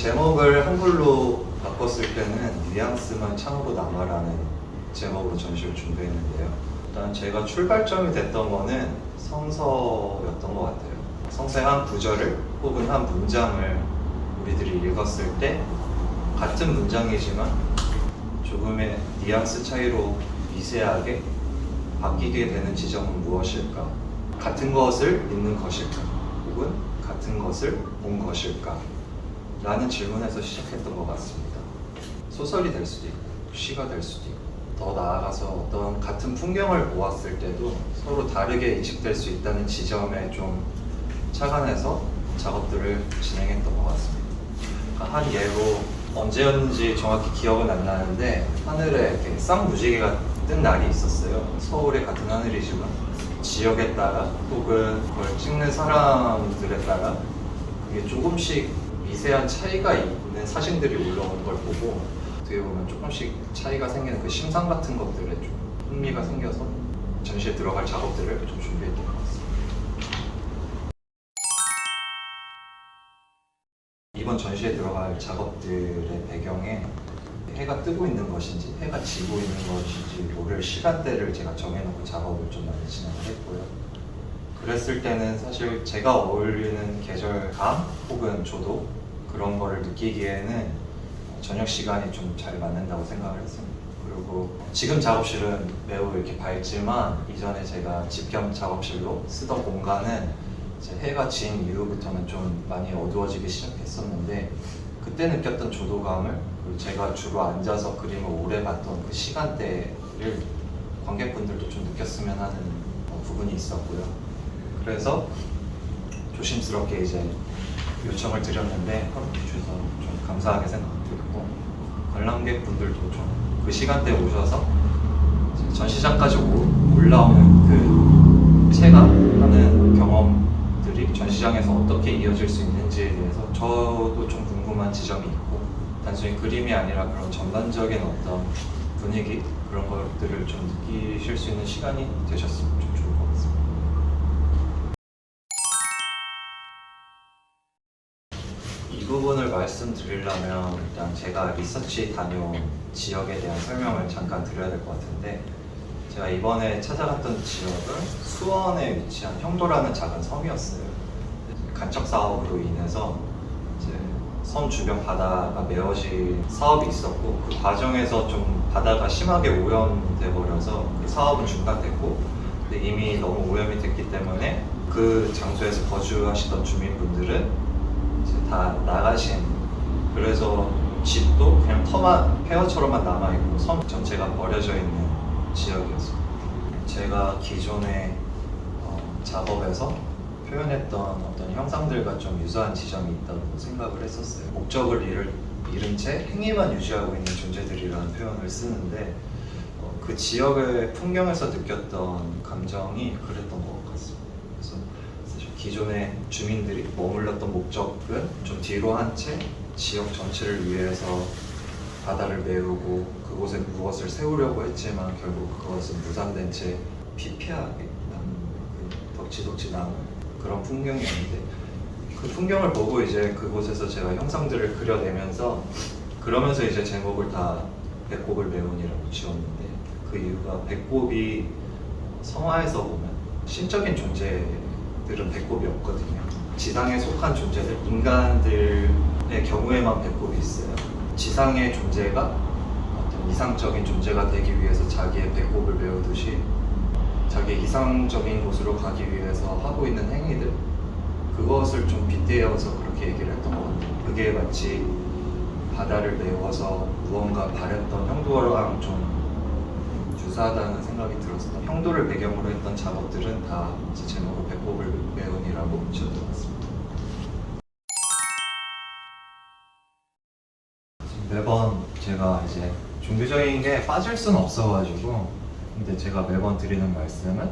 제목을 한글로 바꿨을 때는 뉘앙스만 참으로 남아라는 제목으로 전시를 준비했는데요. 일단 제가 출발점이 됐던 거는 성서였던 것 같아요. 성서의 한 구절을 혹은 한 문장을 우리들이 읽었을 때 같은 문장이지만 조금의 뉘앙스 차이로 미세하게 바뀌게 되는 지점은 무엇일까? 같은 것을 믿는 것일까? 혹은 같은 것을 본 것일까? 라는 질문에서 시작했던 것 같습니다. 소설이 될 수도 있고, 시가 될 수도 있고, 더 나아가서 어떤 같은 풍경을 보았을 때도 서로 다르게 인식될 수 있다는 지점에 좀 착안해서 작업들을 진행했던 것 같습니다. 그러니까 한 예로 언제였는지 정확히 기억은 안 나는데 하늘에 이렇게 쌍무지개가 뜬 날이 있었어요. 서울의 같은 하늘이지만 지역에 따라 혹은 그걸 찍는 사람들에 따라 그게 조금씩 미세한 차이가 있는 사진들이 올라오는 걸 보고 어떻게 보면 조금씩 차이가 생기는 그 심상 같은 것들에 좀 흥미가 생겨서 전시에 들어갈 작업들을 좀 준비했던 것 같습니다. 전시에 들어갈 작업들의 배경에 해가 뜨고 있는 것인지 해가 지고 있는 것인지 모를 시간대를 제가 정해놓고 작업을 좀 많이 진행을 했고요. 그랬을 때는 사실 제가 어울리는 계절감 혹은 저도 그런 거를 느끼기에는 저녁 시간이 좀 잘 맞는다고 생각을 했습니다. 그리고 지금 작업실은 매우 이렇게 밝지만 이전에 제가 집겸 작업실로 쓰던 공간은 이제 해가 진 이후부터는 좀 많이 어두워지기 시작했었는데 그때 느꼈던 조도감을 그리고 제가 주로 앉아서 그림을 오래 봤던 그 시간대를 관객분들도 좀 느꼈으면 하는 어, 부분이 있었고요. 그래서 조심스럽게 이제 요청을 드렸는데 허락해 주셔서 좀 감사하게 생각드리고 관람객분들도 좀 그 시간대에 오셔서 전시장까지 오- 올라오는 그 체감하는 전 시장에서 어떻게 이어질 수 있는지에 대해서 저도 좀 궁금한 지점이 있고 단순히 그림이 아니라 그런 전반적인 어떤 분위기 그런 것들을 좀 느끼실 수 있는 시간이 되셨으면 좀 좋을 것 같습니다. 이 부분을 말씀드리려면 일단 제가 리서치 다녀온 지역에 대한 설명을 잠깐 드려야 될 것 같은데 제가 이번에 찾아갔던 지역은 수원에 위치한 형도라는 작은 섬이었어요. 간척 사업으로 인해서 이제 섬 주변 바다가 메워진 사업이 있었고 그 과정에서 좀 바다가 심하게 오염돼 버려서 그 사업은 중단됐고 근데 이미 너무 오염이 됐기 때문에 그 장소에서 거주하시던 주민분들은 이제 다 나가신 그래서 집도 그냥 터만 폐허처럼만 남아 있고 섬 전체가 버려져 있는 지역이었어요. 제가 기존의 어, 작업에서 표현했던 어떤 형상들과 좀 유사한 지점이 있다고 생각을 했었어요. 목적을 잃을, 잃은 채 행위만 유지하고 있는 존재들이라는 표현을 쓰는데 어, 그 지역의 풍경에서 느꼈던 감정이 그랬던 것 같습니다. 그래서 사실 기존의 주민들이 머물렀던 목적은 좀 뒤로 한 채 지역 전체를 위해서 바다를 메우고 그곳에 무엇을 세우려고 했지만 결국 그것은 무산된 채 피폐하게 그 덕지덕지 남은 그런 풍경이었는데 그 풍경을 보고 이제 그곳에서 제가 형상들을 그려내면서 그러면서 이제 제목을 다 배꼽을 메운이라고 지었는데 그 이유가 배꼽이 성화에서 보면 신적인 존재들은 배꼽이 없거든요. 지상에 속한 존재들, 인간들의 경우에만 배꼽이 있어요. 지상의 존재가 어떤 이상적인 존재가 되기 위해서 자기의 배꼽을 메우듯이 자기 이상적인 곳으로 가기 위해서 하고 있는 행위들 그것을 좀 빗대어서 그렇게 얘기를 했던 것 같아요. 그게 마치 바다를 메워서 무언가 바랬던 형도랑 좀 유사하다는 생각이 들어서 형도를 배경으로 했던 작업들은 다제 제목을 배꼽을 메운이라고 지었던 것 같습니다. 매번 제가 이제 종교적인 게 빠질 수는 없어가지고 근데 제가 매번 드리는 말씀은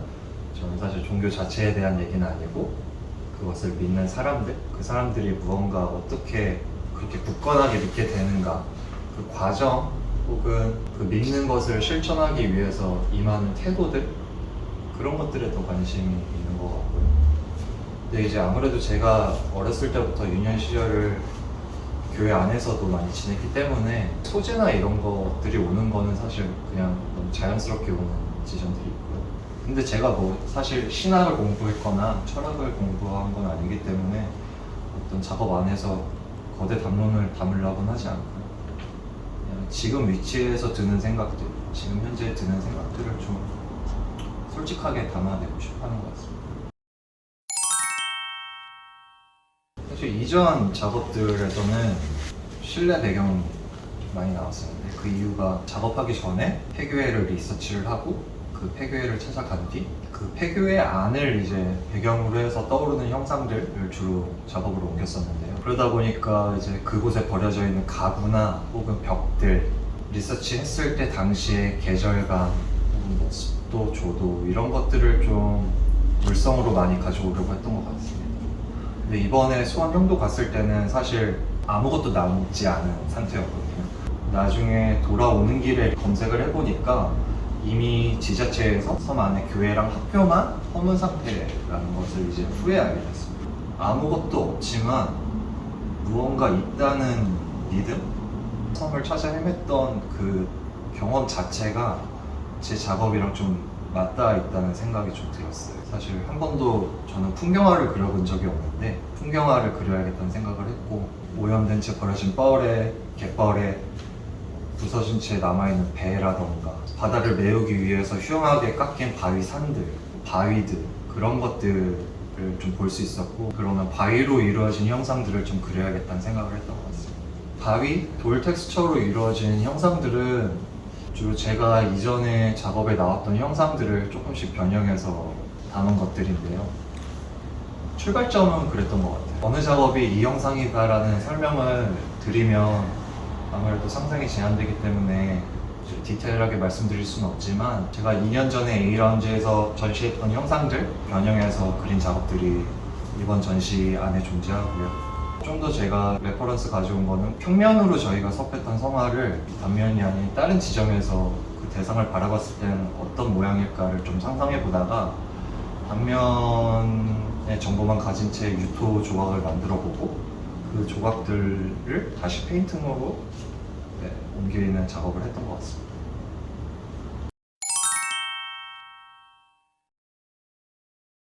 저는 사실 종교 자체에 대한 얘기는 아니고 그것을 믿는 사람들 그 사람들이 무언가 어떻게 그렇게 굳건하게 믿게 되는가 그 과정을 혹은 그 믿는 것을 실천하기 위해서 임하는 태도들 그런 것들에 더 관심이 있는 것 같고요. 근데 이제 아무래도 제가 어렸을 때부터 유년 시절을 교회 안에서도 많이 지냈기 때문에 소재나 이런 것들이 오는 거는 사실 그냥 너무 자연스럽게 오는 지점들이 있고요. 근데 제가 뭐 사실 신학을 공부했거나 철학을 공부한 건 아니기 때문에 어떤 작업 안에서 거대 담론을 담으려고는 하지 않고요. 그냥 지금 위치에서 드는 생각들, 지금 현재 드는 생각들을 좀 솔직하게 담아내고 싶어 하는 것 같습니다. 이전 작업들에서는 실내 배경이 많이 나왔었는데 그 이유가 작업하기 전에 폐교회를 리서치를 하고 그 폐교회를 찾아간 뒤 그 폐교회 안을 이제 배경으로 해서 떠오르는 형상들을 주로 작업으로 옮겼었는데요. 그러다 보니까 이제 그곳에 버려져 있는 가구나 혹은 벽들 리서치 했을 때 당시의 계절감 뭐 습도, 조도 이런 것들을 좀 물성으로 많이 가져오려고 했던 것 같습니다. 근데 이번에 수원 형도 갔을 때는 사실 아무것도 남지 않은 상태였거든요. 나중에 돌아오는 길에 검색을 해보니까 이미 지자체에서 섬 안에 교회랑 학교만 허문 상태라는 것을 이제 후에 알게 됐습니다. 아무것도 없지만 무언가 있다는 믿음? 섬을 찾아 헤맸던 그 경험 자체가 제 작업이랑 좀 맞닿아 있다는 생각이 좀 들었어요. 사실 한 번도 저는 풍경화를 그려본 적이 없는데 풍경화를 그려야겠다는 생각을 했고 오염된 채 버려진 뻘에 갯벌에 부서진 채 남아있는 배라던가 바다를 메우기 위해서 흉하게 깎인 바위 산들, 바위들 그런 것들을 좀 볼 수 있었고 그러면 바위로 이루어진 형상들을 좀 그려야겠다는 생각을 했던 것 같습니다. 바위, 돌 텍스처로 이루어진 형상들은 주로 제가 이전에 작업에 나왔던 형상들을 조금씩 변형해서 담은 것들인데요. 출발점은 그랬던 것 같아요. 어느 작업이 이 형상이다라는 설명을 드리면 아무래도 상상이 제한되기 때문에 좀 디테일하게 말씀드릴 수는 없지만 제가 2년 전에 A라운지에서 전시했던 형상들 변형해서 그린 작업들이 이번 전시 안에 존재하고요. 좀 더 제가 레퍼런스 가져온 거는 평면으로 저희가 섭했던 성화를 단면이 아닌 다른 지점에서 그 대상을 바라봤을 때는 어떤 모양일까를 좀 상상해 보다가 단면의 정보만 가진 채 유토 조각을 만들어 보고 그 조각들을 다시 페인팅으로 네, 옮기는 작업을 했던 것 같습니다.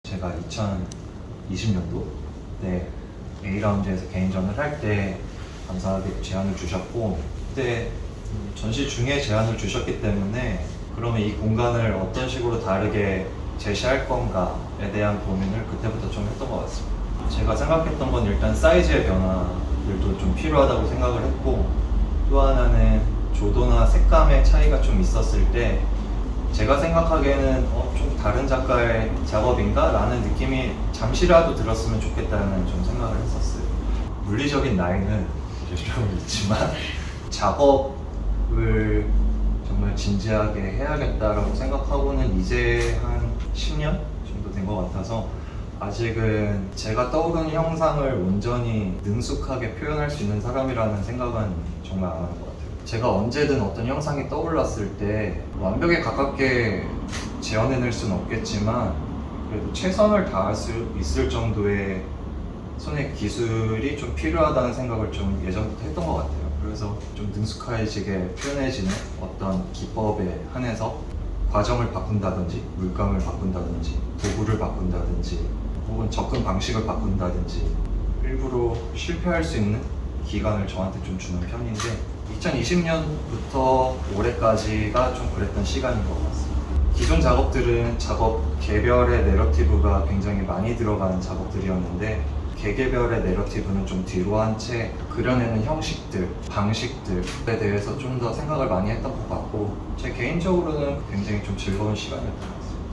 제가 2020년도 때 A라운드에서 개인전을 할 때 감사하게 제안을 주셨고 그때 음, 전시 중에 제안을 주셨기 때문에 그러면 이 공간을 어떤 식으로 다르게 제시할 건가에 대한 고민을 그때부터 좀 했던 것 같습니다. 제가 생각했던 건 일단 사이즈의 변화들도 좀 필요하다고 생각을 했고 또 하나는 조도나 색감의 차이가 좀 있었을 때 제가 생각하기에는 어, 좀 다른 작가의 작업인가? 라는 느낌이 잠시라도 들었으면 좋겠다는 좀 생각을 했었어요. 물리적인 나이는 이제 좀 있지만 작업을 정말 진지하게 해야겠다라고 생각하고는 이제 한 10년 정도 된 것 같아서 아직은 제가 떠오르는 형상을 온전히 능숙하게 표현할 수 있는 사람이라는 생각은 정말 안 하는 것 같아요. 제가 언제든 어떤 형상이 떠올랐을 때 완벽에 가깝게 재현해낼 수는 없겠지만 그래도 최선을 다할 수 있을 정도의 손의 기술이 좀 필요하다는 생각을 좀 예전부터 했던 것 같아요. 그래서 좀 능숙해지게 표현해지는 어떤 기법에 한해서 과정을 바꾼다든지 물감을 바꾼다든지 도구를 바꾼다든지 혹은 접근 방식을 바꾼다든지 일부러 실패할 수 있는 기간을 저한테 좀 주는 편인데 2020년부터 올해까지가 좀 그랬던 시간인 것 같습니다. 기존 작업들은 작업 개별의 내러티브가 굉장히 많이 들어가는 작업들이었는데 개개별의 내러티브는 좀 뒤로 한 채 그려내는 형식들, 방식들에 대해서 좀 더 생각을 많이 했던 것 같고 제 개인적으로는 굉장히 좀 즐거운 시간이었던 것 같습니다.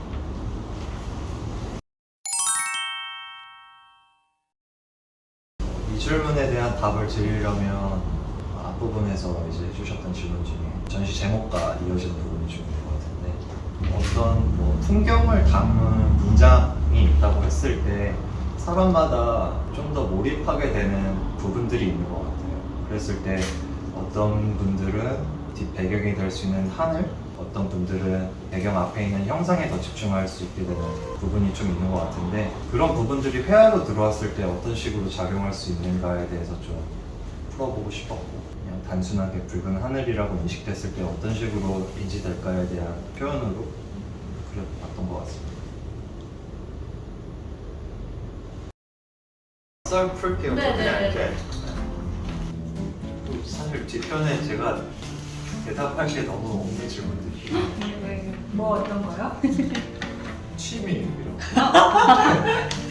이 질문에 대한 답을 드리려면 앞부분에서 이제 해주셨던 질문 중에 전시 제목과 이어지는 부분이 같은데 어떤 뭐 풍경을 담은 문장이 있다고 했을 때 사람마다 좀 더 몰입하게 되는 부분들이 있는 것 같아요. 그랬을 때 어떤 분들은 뒷 배경이 될 수 있는 하늘 어떤 분들은 배경 앞에 있는 형상에 더 집중할 수 있게 되는 부분이 좀 있는 것 같은데 그런 부분들이 회화로 들어왔을 때 어떤 식으로 작용할 수 있는가에 대해서 좀 풀어보고 싶었고 단순하게 붉은 하늘이라고 인식됐을 때 어떤 식으로 인지될까에 대한 표현으로 그려봤던 것 같습니다. 썰 풀게요. 네, 그냥 네, 이렇게. 네. 또 사실 뒤편에 제가 대답할 게 너무 없는 질문들이 뭐 어떤 거요? 취미 이런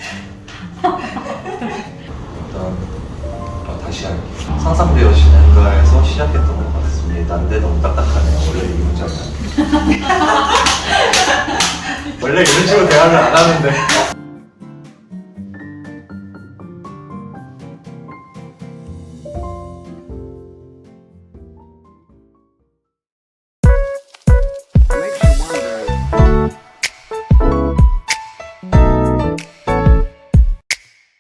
상상되어지는가에서 시작했던 것 같습니다. 난데 너무 딱딱하네요. 원래 이 문장은. 원래 이런 식으로 대화를 안 하는데